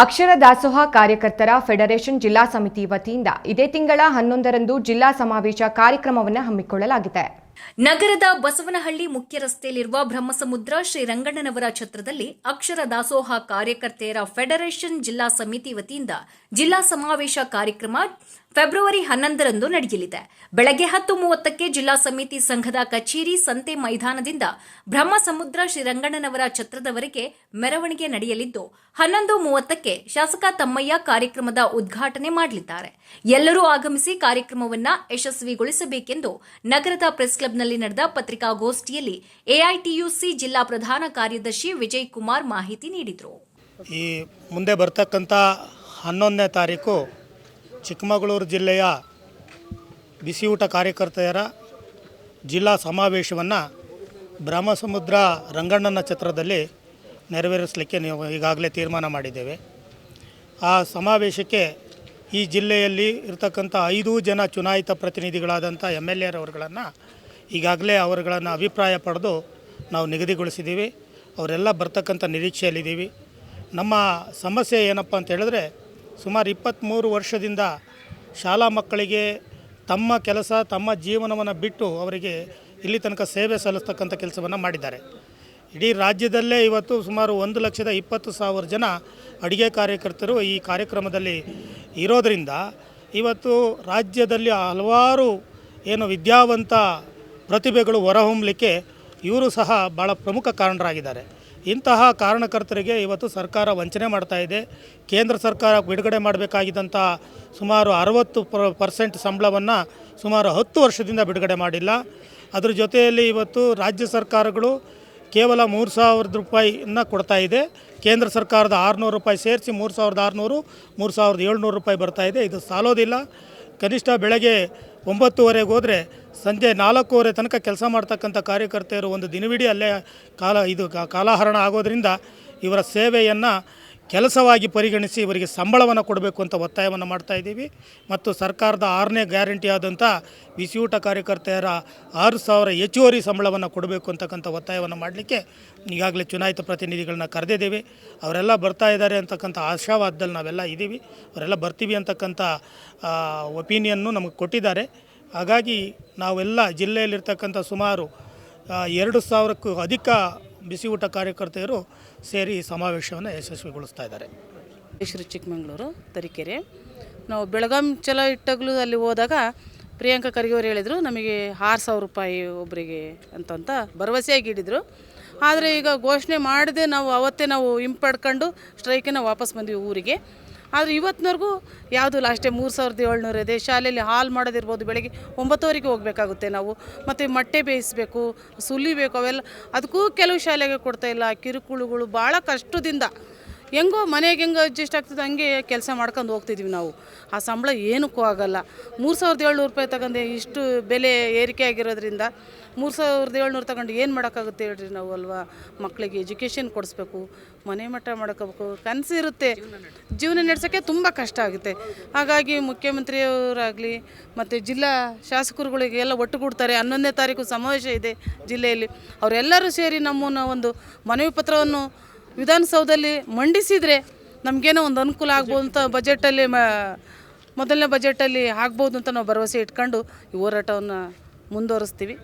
ಅಕ್ಷರ ದಾಸೋಹ ಕಾರ್ಯಕರ್ತರ ಫೆಡರೇಷನ್ ಜಿಲ್ಲಾ ಸಮಿತಿ ವತಿಯಿಂದ ಇದೇ ತಿಂಗಳ ಹನ್ನೊಂದರಂದು ಜಿಲ್ಲಾ ಸಮಾವೇಶ ಕಾರ್ಯಕ್ರಮವನ್ನು ಹಮ್ಮಿಕೊಳ್ಳಲಾಗಿದೆ. ನಗರದ ಬಸವನಹಳ್ಳಿ ಮುಖ್ಯ ರಸ್ತೆಯಲ್ಲಿರುವ ಬ್ರಹ್ಮಸಮುದ್ರ ಶ್ರೀ ರಂಗಣ್ಣನವರ ಛತ್ರದಲ್ಲಿ ಅಕ್ಷರ ದಾಸೋಹ ಕಾರ್ಯಕರ್ತೆಯರ ಫೆಡರೇಷನ್ ಜಿಲ್ಲಾ ಸಮಿತಿ ವತಿಯಿಂದ ಜಿಲ್ಲಾ ಸಮಾವೇಶ ಕಾರ್ಯಕ್ರಮ ಫೆಬ್ರವರಿ ಹನ್ನೊಂದರಂದು ನಡೆಯಲಿದೆ. ಬೆಳಗ್ಗೆ ಹತ್ತು ಮೂವತ್ತಕ್ಕೆ ಜಿಲ್ಲಾ ಸಮಿತಿ ಸಂಘದ ಕಚೇರಿ ಸಂತೆ ಮೈದಾನದಿಂದ ಬ್ರಹ್ಮಸಮುದ್ರ ಶ್ರೀ ರಂಗಣ್ಣನವರ ಛತ್ರದವರೆಗೆ ಮೆರವಣಿಗೆ ನಡೆಯಲಿದ್ದು, ಹನ್ನೊಂದು ಮೂವತ್ತಕ್ಕೆ ಶಾಸಕ ತಮ್ಮಯ್ಯ ಕಾರ್ಯಕ್ರಮದ ಉದ್ಘಾಟನೆ ಮಾಡಲಿದ್ದಾರೆ. ಎಲ್ಲರೂ ಆಗಮಿಸಿ ಕಾರ್ಯಕ್ರಮವನ್ನು ಯಶಸ್ವಿಗೊಳಿಸಬೇಕೆಂದು ನಗರದ ಪ್ರೆಸ್ ಕ್ಲಬ್ನಲ್ಲಿ ನಡೆದ ಪತ್ರಿಕಾಗೋಷ್ಠಿಯಲ್ಲಿ ಎಐಟಿಯುಸಿ ಜಿಲ್ಲಾ ಪ್ರಧಾನ ಕಾರ್ಯದರ್ಶಿ ವಿಜಯ್ ಕುಮಾರ್ ಮಾಹಿತಿ ನೀಡಿದರು. ಈ ಮುಂದೆ ಬರ್ತಕ್ಕಂಥ ಹನ್ನೊಂದನೇ ತಾರೀಕು ಚಿಕ್ಕಮಗಳೂರು ಜಿಲ್ಲೆಯ ಬಿಸಿಯೂಟ ಕಾರ್ಯಕರ್ತೆಯರ ಜಿಲ್ಲಾ ಸಮಾವೇಶವನ್ನು ಬ್ರಹ್ಮಸಮುದ್ರ ರಂಗಣ್ಣನ ಛತ್ರದಲ್ಲಿ ನೆರವೇರಿಸಲಿಕ್ಕೆ ನೀವು ಈಗಾಗಲೇ ತೀರ್ಮಾನ ಮಾಡಿದ್ದೇವೆ. ಆ ಸಮಾವೇಶಕ್ಕೆ ಈ ಜಿಲ್ಲೆಯಲ್ಲಿ ಇರತಕ್ಕಂಥ ಐದು ಜನ ಚುನಾಯಿತ ಪ್ರತಿನಿಧಿಗಳಾದಂಥ ಎಂ ಎಲ್ ಎರವರುಗಳನ್ನು ಈಗಾಗಲೇ ಅವರುಗಳನ್ನು ಅಭಿಪ್ರಾಯ ಪಡೆದು ನಾವು ನಿಗದಿಗೊಳಿಸಿದ್ದೀವಿ. ಅವರೆಲ್ಲ ಬರ್ತಕ್ಕಂಥ ನಿರೀಕ್ಷೆಯಲ್ಲಿದ್ದೀವಿ. ನಮ್ಮ ಸಮಸ್ಯೆ ಏನಪ್ಪ ಅಂತ ಹೇಳಿದ್ರೆ, ಸುಮಾರು ಇಪ್ಪತ್ತ್ಮೂರು ವರ್ಷದಿಂದ ಶಾಲಾ ಮಕ್ಕಳಿಗೆ ತಮ್ಮ ಕೆಲಸ, ತಮ್ಮ ಜೀವನವನ್ನು ಬಿಟ್ಟು ಅವರಿಗೆ ಇಲ್ಲಿ ತನಕ ಸೇವೆ ಸಲ್ಲಿಸ್ತಕ್ಕಂಥ ಕೆಲಸವನ್ನು ಮಾಡಿದ್ದಾರೆ. ಇಡೀ ರಾಜ್ಯದಲ್ಲೇ ಇವತ್ತು ಸುಮಾರು ಒಂದು ಲಕ್ಷದ ಇಪ್ಪತ್ತು ಸಾವಿರ ಜನ ಅಡುಗೆ ಕಾರ್ಯಕರ್ತರು ಈ ಕಾರ್ಯಕ್ರಮದಲ್ಲಿ ಇರೋದರಿಂದ, ಇವತ್ತು ರಾಜ್ಯದಲ್ಲಿ ಹಲವಾರು ಏನು ವಿದ್ಯಾವಂತ ಪ್ರತಿಭೆಗಳು ಹೊರಹೊಮ್ಮಲಿಕ್ಕೆ ಇವರು ಸಹ ಭಾಳ ಪ್ರಮುಖ ಕಾರಣರಾಗಿದ್ದಾರೆ. ಇಂತಹ ಕಾರಣಕರ್ತರಿಗೆ ಇವತ್ತು ಸರ್ಕಾರ ವಂಚನೆ ಮಾಡ್ತಾ ಇದೆ. ಕೇಂದ್ರ ಸರ್ಕಾರ ಬಿಡುಗಡೆ ಮಾಡಬೇಕಾಗಿದ್ದಂಥ ಸುಮಾರು ಅರವತ್ತು ಪರ್ಸೆಂಟ್ ಸಂಬಳವನ್ನು ಸುಮಾರು ಹತ್ತು ವರ್ಷದಿಂದ ಬಿಡುಗಡೆ ಮಾಡಿಲ್ಲ. ಅದರ ಜೊತೆಯಲ್ಲಿ ಇವತ್ತು ರಾಜ್ಯ ಸರ್ಕಾರಗಳು ಕೇವಲ ಮೂರು ಸಾವಿರದ ರೂಪಾಯಿನ ಕೊಡ್ತಾ ಇದೆ. ಕೇಂದ್ರ ಸರ್ಕಾರದ ಆರುನೂರು ರೂಪಾಯಿ ಸೇರಿಸಿ ಮೂರು ಸಾವಿರದ ಆರುನೂರು, ಮೂರು ಸಾವಿರದ ಏಳ್ನೂರು ರೂಪಾಯಿ ಬರ್ತಾ ಇದೆ. ಇದು ಸಾಲೋದಿಲ್ಲ. ಕನಿಷ್ಠ ಬೆಳಗ್ಗೆ ಒಂಬತ್ತುವರೆಗೆ ಹೋದರೆ ಸಂಜೆ ನಾಲ್ಕೂವರೆ ತನಕ ಕೆಲಸ ಮಾಡ್ತಕ್ಕಂಥ ಕಾರ್ಯಕರ್ತೆಯರು ಒಂದು ದಿನವಿಡೀ ಅಲ್ಲೇ ಕಾಲ, ಇದು ಕಾಲಹರಣ ಆಗೋದರಿಂದ ಇವರ ಸೇವೆಯನ್ನು ಕೆಲಸವಾಗಿ ಪರಿಗಣಿಸಿ ಇವರಿಗೆ ಸಂಬಳವನ್ನು ಕೊಡಬೇಕು ಅಂತ ಒತ್ತಾಯವನ್ನು ಮಾಡ್ತಾ ಇದ್ದೀವಿ. ಮತ್ತು ಸರ್ಕಾರದ ಆರನೇ ಗ್ಯಾರಂಟಿ ಆದಂಥ ಬಿಸಿಯೂಟ ಕಾರ್ಯಕರ್ತೆಯರ ಆರು ಸಾವಿರ ಹೆಚ್ಚುವರಿ ಸಂಬಳವನ್ನು ಕೊಡಬೇಕು ಅಂತಕ್ಕಂಥ ಒತ್ತಾಯವನ್ನು ಮಾಡಲಿಕ್ಕೆ ಈಗಾಗಲೇ ಚುನಾಯಿತ ಪ್ರತಿನಿಧಿಗಳನ್ನ ಕರೆದಿದ್ದೀವಿ. ಅವರೆಲ್ಲ ಬರ್ತಾ ಇದ್ದಾರೆ ಅಂತಕ್ಕಂಥ ಆಶಾವಾದದಲ್ಲಿ ನಾವೆಲ್ಲ ಇದ್ದೀವಿ. ಅವರೆಲ್ಲ ಬರ್ತೀವಿ ಅಂತಕ್ಕಂಥ ಒಪಿನಿಯನ್ನು ನಮಗೆ ಕೊಟ್ಟಿದ್ದಾರೆ. ಹಾಗಾಗಿ ನಾವೆಲ್ಲ ಜಿಲ್ಲೆಯಲ್ಲಿರ್ತಕ್ಕಂಥ ಸುಮಾರು ಎರಡು ಸಾವಿರಕ್ಕೂ ಅಧಿಕ ಬಿಸಿಯೂಟ ಕಾರ್ಯಕರ್ತೆಯರು ಸೇರಿ ಸಮಾವೇಶವನ್ನು ಯಶಸ್ವಿಗೊಳಿಸ್ತಾ ಇದ್ದಾರೆ. ಶ್ರೀ ಚಿಕ್ಕಮಗಳೂರು, ತರೀಕೆರೆ. ನಾವು ಬೆಳಗಾಂ ಚಲ ಇಟ್ಟಾಗಲೂ ಅಲ್ಲಿ ಹೋದಾಗ ಪ್ರಿಯಾಂಕಾ ಖರ್ಗೆ ಅವರು ಹೇಳಿದರು, ನಮಗೆ ಆರು ಸಾವಿರ ರೂಪಾಯಿ ಒಬ್ಬರಿಗೆ ಅಂತಂತ ಭರವಸೆಯಾಗಿ ಹಿಡಿದರು ಆದರೆ ಈಗ ಘೋಷಣೆ ಮಾಡದೆ ನಾವು ಅವತ್ತೇ ನಾವು ಹಿಂಪಡ್ಕೊಂಡು ಸ್ಟ್ರೈಕನ್ನು ವಾಪಸ್ ಬಂದ್ವಿ ಊರಿಗೆ. ಆದರೆ ಇವತ್ತಿನವರೆಗೂ ಯಾವುದು ಲಾಸ್ಟೇ ಮೂರು ಸಾವಿರದ ಏಳ್ನೂರು ಇದೆ. ಶಾಲೆಯಲ್ಲಿ ಹಾಲ್ ಮಾಡೋದಿರ್ಬೋದು, ಬೆಳಗ್ಗೆ ಒಂಬತ್ತುವರೆಗೆ ಹೋಗಬೇಕಾಗುತ್ತೆ ನಾವು. ಮತ್ತು ಮೊಟ್ಟೆ ಬೇಯಿಸಬೇಕು, ಸುಲಿಬೇಕು ಅವೆಲ್ಲ. ಅದಕ್ಕೂ ಕೆಲವು ಶಾಲೆಗೆ ಕೊಡ್ತಾಯಿಲ್ಲ ಕಿರುಕುಳುಗಳು ಭಾಳ ಕಷ್ಟದಿಂದ ಹೆಂಗೋ ಮನೆಗೆ ಹೆಂಗೆ ಅಡ್ಜಸ್ಟ್ ಆಗ್ತದೆ, ಹಂಗೆ ಕೆಲಸ ಮಾಡ್ಕೊಂಡು ಹೋಗ್ತಿದ್ವಿ ನಾವು. ಆ ಸಂಬಳ ಏನಕ್ಕೂ ಆಗಲ್ಲ. ಮೂರು ಸಾವಿರದ ಏಳ್ನೂರು ರೂಪಾಯಿ ತಗೊಂಡೆ ಇಷ್ಟು ಬೆಲೆ ಏರಿಕೆ ಆಗಿರೋದ್ರಿಂದ ಮೂರು ಸಾವಿರದ ಏಳ್ನೂರು ತಗೊಂಡು ಏನು ಮಾಡೋಕ್ಕಾಗುತ್ತೆ ಹೇಳ್ರಿ ನಾವು ಅಲ್ವಾ? ಮಕ್ಕಳಿಗೆ ಎಜುಕೇಷನ್ ಕೊಡಿಸ್ಬೇಕು, ಮನೆ ಮಟ್ಟ ಮಾಡ್ಕೋಬೇಕು, ಕನಸು ಇರುತ್ತೆ. ಜೀವನ ನಡೆಸೋಕ್ಕೆ ತುಂಬ ಕಷ್ಟ ಆಗುತ್ತೆ. ಹಾಗಾಗಿ ಮುಖ್ಯಮಂತ್ರಿಯವರಾಗಲಿ ಮತ್ತು ಜಿಲ್ಲಾ ಶಾಸಕರುಗಳಿಗೆ ಎಲ್ಲ ಒಟ್ಟುಗೂಡ್ತಾರೆ ಹನ್ನೊಂದನೇ ತಾರೀಕು ಸಮಾವೇಶ ಇದೆ ಜಿಲ್ಲೆಯಲ್ಲಿ. ಅವರೆಲ್ಲರೂ ಸೇರಿ ನಮ್ಮನ್ನು ಒಂದು ಮನವಿ ಪತ್ರವನ್ನು ವಿಧಾನಸೌಧದಲ್ಲಿ ಮಂಡಿಸಿದರೆ ನಮಗೇನೋ ಒಂದು ಅನುಕೂಲ ಆಗ್ಬೋದು ಅಂತ ಬಜೆಟಲ್ಲಿ ಮ, ಮೊದಲನೇ ಬಜೆಟಲ್ಲಿ ಆಗ್ಬೋದು ಅಂತ ನಾವು ಭರವಸೆ ಇಟ್ಕೊಂಡು ಈ ಹೋರಾಟವನ್ನು ಮುಂದುವರಿಸ್ತೀವಿ.